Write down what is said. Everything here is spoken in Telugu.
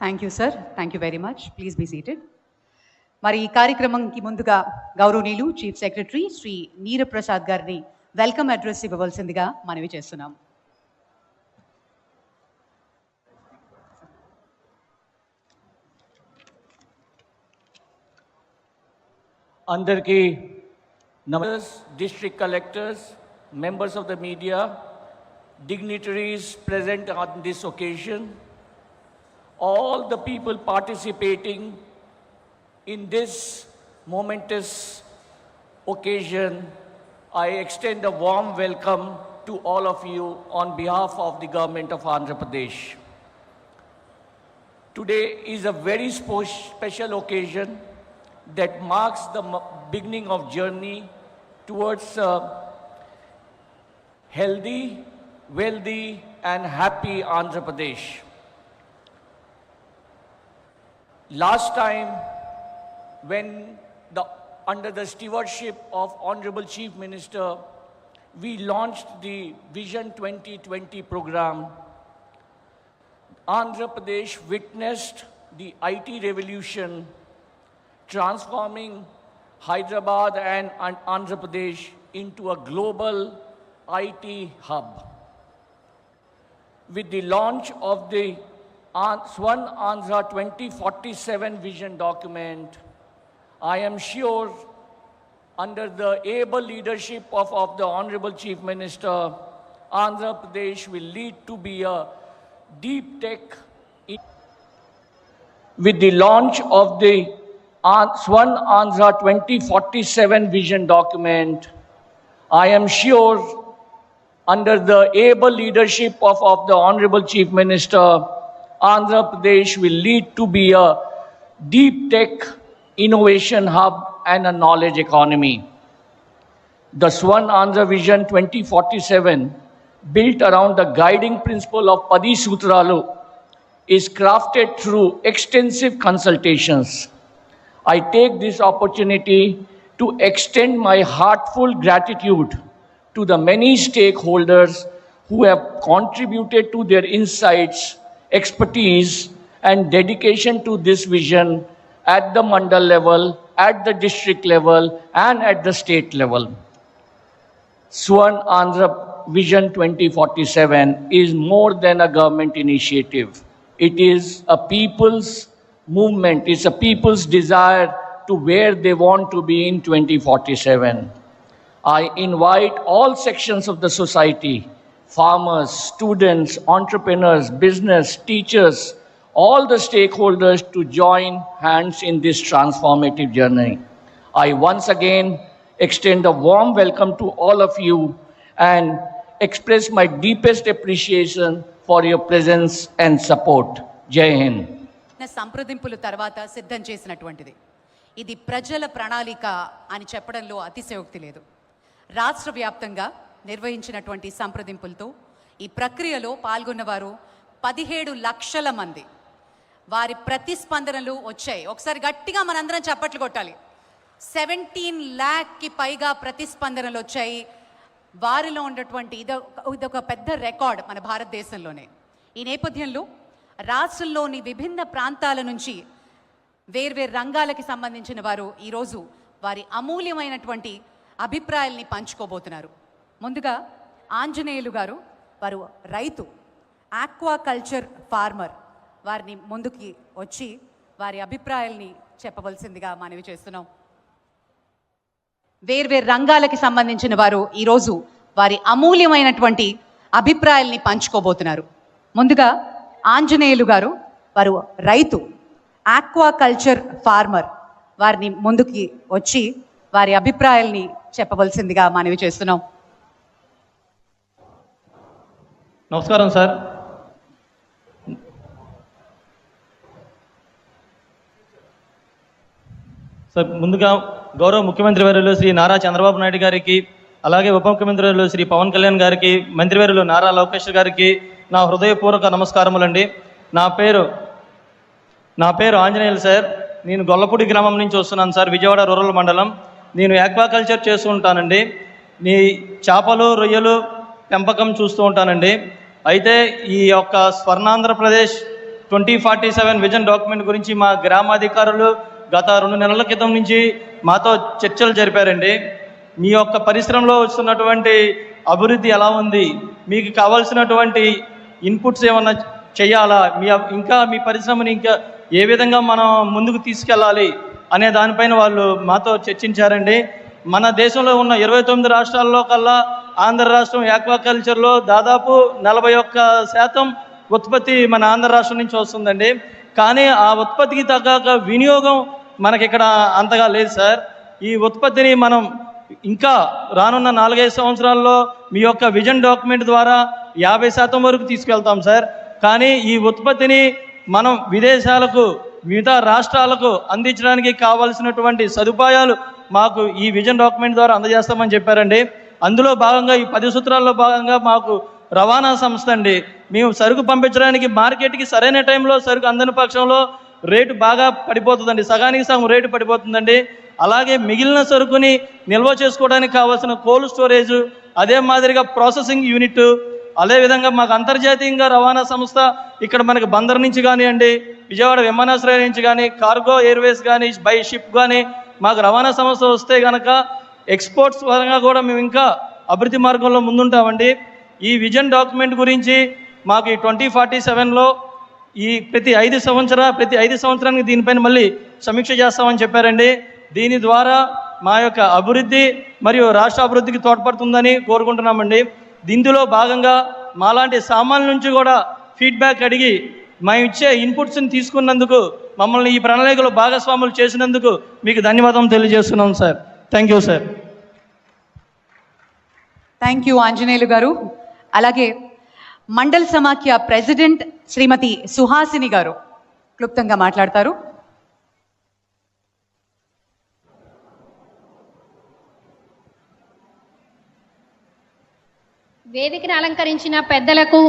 Thank you sir thank you very much please be seated మరి ఈ కార్యక్రమంకి ముందుగా గౌరవనీయులు చీఫ్ సెక్రటరీ శ్రీ నీరప్రసాద్ గారిని వెల్కమ్ అడ్రస్ ఇవ్వవలసిందిగా మనవి చేస్తున్నాం. అందరికీ నమస్ district collectors, members of the media, dignitaries present on this occasion, all the people participating in this momentous occasion, I extend a warm welcome to all of you on behalf of the government of Andhra Pradesh. Today is a very special occasion that marks the beginning of journey towards a healthy, wealthy, and happy Andhra Pradesh. Last time, when the, under the stewardship of Honorable Chief Minister, we launched the Vision 2020 program Andhra Pradesh witnessed the IT revolution transforming Hyderabad and An- Andhra Pradesh into a global IT hub. With the launch of the Swan Andhra 2047 vision document, I am sure under the able leadership of, of the Honorable Chief Minister, Andhra Pradesh will lead to be a deep tech with the launch of the Swan Andhra 2047 vision document, I am sure under the able leadership of, of the Honorable Chief Minister, Andhra Pradesh will lead to be a deep tech innovation hub and a knowledge economy. The Swan Andhra Vision 2047, built around the guiding principle of Padi Sutralu, is crafted through extensive consultations. I take this opportunity to extend my heartfelt gratitude to the many stakeholders who have contributed to their insights, expertise, and dedication to this vision at the mandal level, at the district level, and at the state level. Swan Andhra Vision 2047 is more than a government initiative. It is a people's movement, it's a people's desire to where they want to be in 2047. I invite all sections of the society farmers, students, entrepreneurs, business, teachers, all the stakeholders to join hands in this transformative journey. I once again extend a warm welcome to all of you and express my deepest appreciation for your presence and support. Jai Hind. నా సంప్రదింపుల తర్వాత సిద్ధం చేసినటువంటిది ఇది ప్రజల ప్రణాళిక అని చెప్పడంలో అతిశయోక్తి లేదు రాష్ట్ర వ్యాప్తంగా నిర్వహించినటువంటి సంప్రదింపులతో ఈ ప్రక్రియలో పాల్గొన్నవారు పదిహేడు లక్షల మంది. వారి ప్రతిస్పందనలు వచ్చాయి. ఒకసారి గట్టిగా మనందరం చప్పట్లు కొట్టాలి. సెవెంటీన్ ల్యాక్కి పైగా ప్రతిస్పందనలు వచ్చాయి. వారిలో ఉన్నటువంటి ఇదొక ఇదొక పెద్ద రికార్డ్ మన భారతదేశంలోనే. ఈ నేపథ్యంలో రాష్ట్రంలోని విభిన్న ప్రాంతాల నుంచి వేర్వేరు రంగాలకి సంబంధించిన వారు ఈరోజు వారి అమూల్యమైనటువంటి అభిప్రాయాల్ని పంచుకోబోతున్నారు. ముందుగా ఆంజనేయులు గారు వారు రైతు ఆక్వా కల్చర్ ఫార్మర్. వారిని ముందుకి వచ్చి వారి అభిప్రాయాల్ని చెప్పవలసిందిగా మనవి చేస్తున్నాం. వేర్వేరు రంగాలకి సంబంధించిన వారు ఈరోజు వారి అమూల్యమైనటువంటి అభిప్రాయాల్ని పంచుకోబోతున్నారు. ముందుగా ఆంజనేయులు గారు వారు రైతు ఆక్వా కల్చర్ ఫార్మర్. వారిని ముందుకి వచ్చి వారి అభిప్రాయాల్ని చెప్పవలసిందిగా మనవి చేస్తున్నాం. నమస్కారం సార్. సార్ ముందుగా గౌరవ ముఖ్యమంత్రి వర్యులు శ్రీ నారా చంద్రబాబు నాయుడు గారికి అలాగే ఉప ముఖ్యమంత్రి వర్యులు శ్రీ పవన్ కళ్యాణ్ గారికి మంత్రివర్యులు నారా లోకేష్ గారికి నా హృదయపూర్వక నమస్కారములండి. నా పేరు నా పేరు ఆంజనేయులు సార్. నేను గొల్లపూడి గ్రామం నుంచి వస్తున్నాను సార్ విజయవాడ రూరల్ మండలం. నేను యాక్వాకల్చర్ చేస్తూ ఉంటానండి. నీ చేపలు రొయ్యలు పెంపకం చూస్తూ ఉంటానండి. అయితే ఈ యొక్క Swarnandhra Pradesh twenty forty seven vision document గురించి మా గ్రామాధికారులు గత రెండు నెలల క్రితం నుంచి మాతో చర్చలు జరిపారండి. మీ యొక్క పరిశ్రమలో వస్తున్నటువంటి అభివృద్ధి ఎలా ఉంది? మీకు కావాల్సినటువంటి ఇన్పుట్స్ ఏమన్నా చేయాలా? మీ ఇంకా మీ పరిశ్రమని ఇంకా ఏ విధంగా మనం ముందుకు తీసుకెళ్ళాలి అనే దానిపైన వాళ్ళు మాతో చర్చించారండి. మన దేశంలో ఉన్న ఇరవై తొమ్మిది రాష్ట్రాల్లో కల్లా ఆంధ్ర రాష్ట్రం ఆక్వాకల్చర్లో దాదాపు నలభై ఒక్క శాతం ఉత్పత్తి మన ఆంధ్ర రాష్ట్రం నుంచి వస్తుందండి. కానీ ఆ ఉత్పత్తికి తగ్గ వినియోగం మనకి ఇక్కడ అంతగా లేదు సార్. ఈ ఉత్పత్తిని మనం ఇంకా రానున్న నాలుగైదు సంవత్సరాల్లో మీ యొక్క విజన్ డాక్యుమెంట్ ద్వారా యాభై శాతం వరకు తీసుకెళ్తాం సార్. కానీ ఈ ఉత్పత్తిని మనం విదేశాలకు మిగతా రాష్ట్రాలకు అందించడానికి కావాల్సినటువంటి సదుపాయాలు మాకు ఈ విజన్ డాక్యుమెంట్ ద్వారా అందజేస్తామని చెప్పారండి. అందులో భాగంగా ఈ పది సూత్రాల్లో భాగంగా మాకు రవాణా సంస్థ అండి. మేము సరుకు పంపించడానికి మార్కెట్కి సరైన టైంలో సరుకు అందని పక్షంలో రేటు బాగా పడిపోతుందండి. సగానికి సగం రేటు పడిపోతుందండి. అలాగే మిగిలిన సరుకుని నిల్వ చేసుకోవడానికి కావాల్సిన కోల్డ్ స్టోరేజ్ అదే మాదిరిగా ప్రాసెసింగ్ యూనిట్ అదేవిధంగా మాకు అంతర్జాతీయంగా రవాణా సంస్థ ఇక్కడ మనకి బందర్ నుంచి కానివ్వండి విజయవాడ విమానాశ్రయం నుంచి కానీ కార్గో ఎయిర్వేస్ కానీ బై షిప్ కానీ మాకు రవాణా సంస్థ వస్తే కనుక ఎక్స్పోర్ట్స్ పరంగా కూడా మేము ఇంకా అభివృద్ధి మార్గంలో ముందుంటామండి. ఈ విజన్ డాక్యుమెంట్ గురించి మాకు ఈ ట్వంటీ ఫార్టీ సెవెన్లో ఈ ప్రతి ఐదు సంవత్సర ప్రతి ఐదు సంవత్సరానికి దీనిపైన మళ్ళీ సమీక్ష చేస్తామని చెప్పారండి. దీని ద్వారా మా యొక్క అభివృద్ధి మరియు రాష్ట్ర అభివృద్ధికి తోడ్పడుతుందని కోరుకుంటున్నామండి. దీనిలో భాగంగా మాలాంటి సామాన్ల నుంచి కూడా ఫీడ్బ్యాక్ అడిగి మేము ఇచ్చే ఇన్పుట్స్ని తీసుకున్నందుకు మమ్మల్ని ఈ ప్రణాళికలో భాగస్వాములు చేసినందుకు మీకు ధన్యవాదం తెలియజేస్తున్నాం sir. Thank you sir thank you Anjaneyulu garu. అలాగే మండల్ సమాఖ్య ప్రెసిడెంట్ శ్రీమతి సుహాసిని గారు క్లుప్తంగా మాట్లాడతారు. వేదికను అలంకరించిన పెద్దలకు